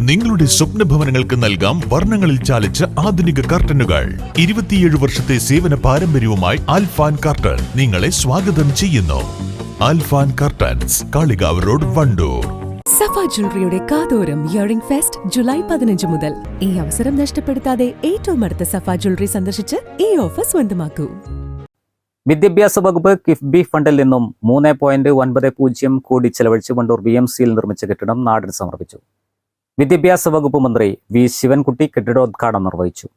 നിങ്ങളുടെ സ്വപ്ന ഭവനങ്ങൾക്ക് നൽകാം വർണങ്ങളിൽ ചാലിച്ച ആധുനിക കർട്ടനുകൾ. ഇരുപത്തിയേഴ് വർഷത്തെ സേവന പാരമ്പര്യവുമായി ആൽഫാൻ കർട്ടൻ നിങ്ങളെ സ്വാഗതം ചെയ്യുന്നു. Alfan curtains Kalikavu road Wandoor. സഫ ജ്വല്ലറിയുടെ കാതോരം ഇയറിംഗ് ഫെസ്റ്റ് ജൂലൈ പതിനഞ്ച് മുതൽ. ഈ അവസരം നഷ്ടപ്പെടുത്താതെ ഏറ്റവും അടുത്ത സഫ ജ്വല്ലറി സന്ദർശിച്ച് ഈ ഓഫർ സ്വന്തമാക്കൂ. വിദ്യാഭ്യാസ വകുപ്പ് കിഫ്ബി ഫണ്ടിൽ നിന്നും മൂന്ന് പോയിന്റ് ഒൻപത് പൂജ്യം കോടി ചെലവഴിച്ച് വണ്ടൂർ ബി എം സിയിൽ നിർമ്മിച്ച കെട്ടിടം നാടിന് സമർപ്പിച്ചു. വിദ്യാഭ്യാസ വകുപ്പ് മന്ത്രി വി ശിവൻകുട്ടി കെട്ടിടോദ്ഘാടനം നിർവഹിച്ചു.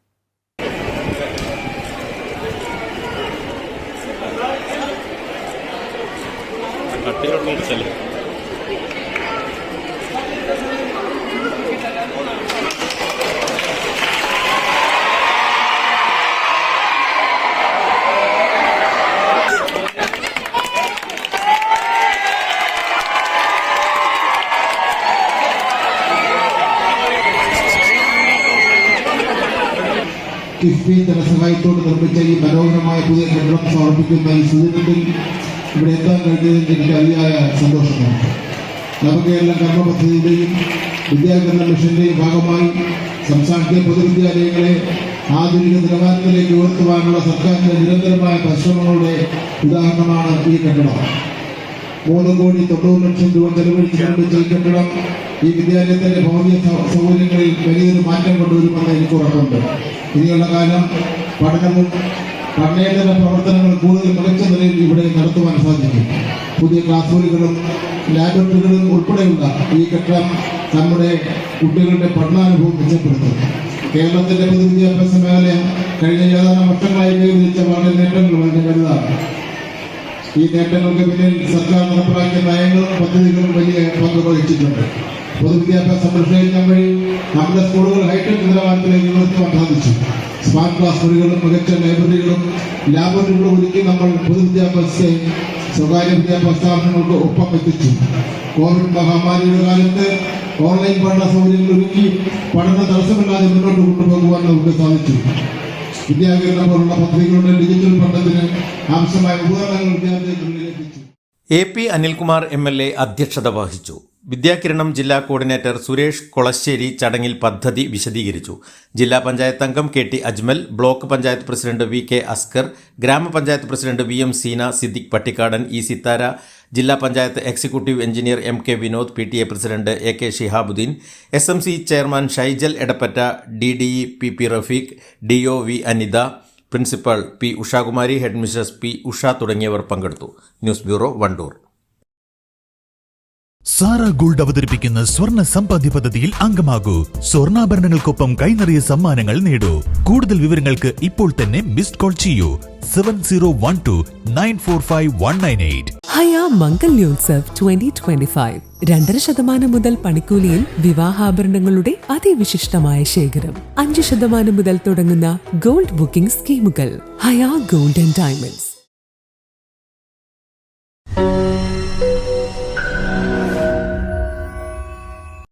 കിഫ്ബി ധനസഹായത്തോട് നിർമ്മിച്ച ഈ മനോഹരമായ പുതിയ കെട്ടിടം സമർപ്പിക്കുന്ന ഈ സുദിനത്തിൽ ഇവിടെ എത്താൻ കഴിഞ്ഞതിൽ എനിക്ക് അതിയായ സന്തോഷമാണ്. നവകേരള കർമ്മ പദ്ധതിയുടെയും വിദ്യാഭ്യാസ മിഷന്റെയും ഭാഗമായി സംസ്ഥാനത്തെ പൊതുവിദ്യാലയങ്ങളെ ആധുനിക നിലവാരത്തിലേക്ക് ഉയർത്തുവാനുള്ള സർക്കാരിന്റെ നിരന്തരമായ പരിശ്രമങ്ങളുടെ ഉദാഹരണമാണ് ഈ കെട്ടിടം. മൂന്ന് കോടി തൊണ്ണൂറ് ലക്ഷം രൂപ ചെലവഴിച്ച് നിർമ്മിച്ച ഈ കെട്ടിടം ഈ വിദ്യാലയത്തിന്റെ ഭൗതിക സൗകര്യങ്ങളിൽ വലിയൊരു മാറ്റം കൊണ്ടുവരുമെന്ന് എനിക്ക് ഉറപ്പുണ്ട്. ഇനിയുള്ള കാലം പഠനവും പഠനേതര പ്രവർത്തനങ്ങൾ കൂടുതൽ മികച്ച നിലയിൽ ഇവിടെ നടത്തുവാൻ സാധിക്കും. പുതിയ ക്ലാസ് റൂമുകളും ലാബറട്ടറികളും ഉൾപ്പെടെയുള്ള ഈ കെട്ടിടം നമ്മുടെ കുട്ടികളുടെ പഠനാനുഭവം മെച്ചപ്പെടുത്തും. കേരളത്തിന്റെ പൊതുവിദ്യാഭ്യാസ മേഖല കഴിഞ്ഞ ഏതാനും വർഷങ്ങളായി കൈവരിച്ച വളരെ നേട്ടങ്ങൾ വളരെ വലുതാണ്. ഈ നേട്ടങ്ങൾക്ക് പിന്നിൽ സർക്കാർ നടപ്പിലാക്കിയ നയങ്ങളും പദ്ധതികളും വലിയ പങ്ക് വഹിച്ചിട്ടുണ്ട്. പൊതുവിദ്യാഭ്യാസ പരിഷ്കരിക്കാൻ വഴി നമ്മുടെ സ്കൂളുകൾ ഹൈടെക് നിലവാരത്തിലേക്ക് ഉയർത്തുവാൻ സാധിച്ചു സ്മാർട്ട് ക്ലാസ് മുറികളും മികച്ച ലൈബ്രറികളും ലാബറട്ടറികളും ഒരുക്കി നമ്മൾ പൊതുവിദ്യാഭ്യാസത്തെ സ്വകാര്യ വിദ്യാഭ്യാസ സ്ഥാപനങ്ങൾക്ക് ഒപ്പം എത്തിച്ചു. കോവിഡ് മഹാമാരിയുടെ കാലത്ത് ഓൺലൈൻ പഠന സൗകര്യങ്ങൾ ഒരുക്കി പഠന തടസ്സമില്ലാതെ മുന്നോട്ട് കൊണ്ടുപോകുവാൻ നമുക്ക് സാധിച്ചു. വിദ്യാഭ്യാസം പോലുള്ള പദ്ധതികളുടെ ഡിജിറ്റൽ പഠനത്തിന് ആവശ്യമായ ഉപകരണങ്ങൾ വിദ്യാർത്ഥികളിൽ എത്തിച്ചു A P Anilkumar M L A അധ്യക്ഷത വഹിച്ചു. വിദ്യാകിരണം ജില്ലാ കോർഡിനേറ്റർ സുരേഷ് കൊളശ്ശേരി ചടങ്ങിൽ പദ്ധതി വിശദീകരിച്ചു. ജില്ലാ പഞ്ചായത്ത് അംഗം K T Ajmal block panchayat president V K Askar ഗ്രാമപഞ്ചായത്ത് president V M Seena Siddique Pattikkadan E Sithara ജില്ലാ panchayat executive engineer M K Vinod P T A president A K Shihabuddin S M C chairman Shaijal Edappatta D D E P P Rafeeq D O V Anitha principal P Ushakumari head P Usha തുടങ്ങിയവർ പങ്കെടുത്തു. News bureau Wandoor. Sara gold അവതരിപ്പിക്കുന്ന സ്വർണ സമ്പാദ്യ പദ്ധതിയിൽ അംഗമാകൂ. സ്വർണാഭരണങ്ങൾക്കൊപ്പം കൈനിറിയ സമ്മാനങ്ങൾ നേടൂ. കൂടുതൽ വിവരങ്ങൾക്ക് ഇപ്പോൾ തന്നെ മിസ്ഡ് കോൾ ചെയ്യൂ. Seven zero one two nine four five one nine eight Haya Mangalyotsav twenty twenty five രണ്ടര ശതമാനം മുതൽ പണിക്കൂലിയിൽ വിവാഹാഭരണങ്ങളുടെ അതിവിശിഷ്ടമായ ശേഖരം. അഞ്ച് ശതമാനം മുതൽ തുടങ്ങുന്ന ഗോൾഡ് ബുക്കിംഗ് സ്കീമുകൾ. Haya gold and diamonds.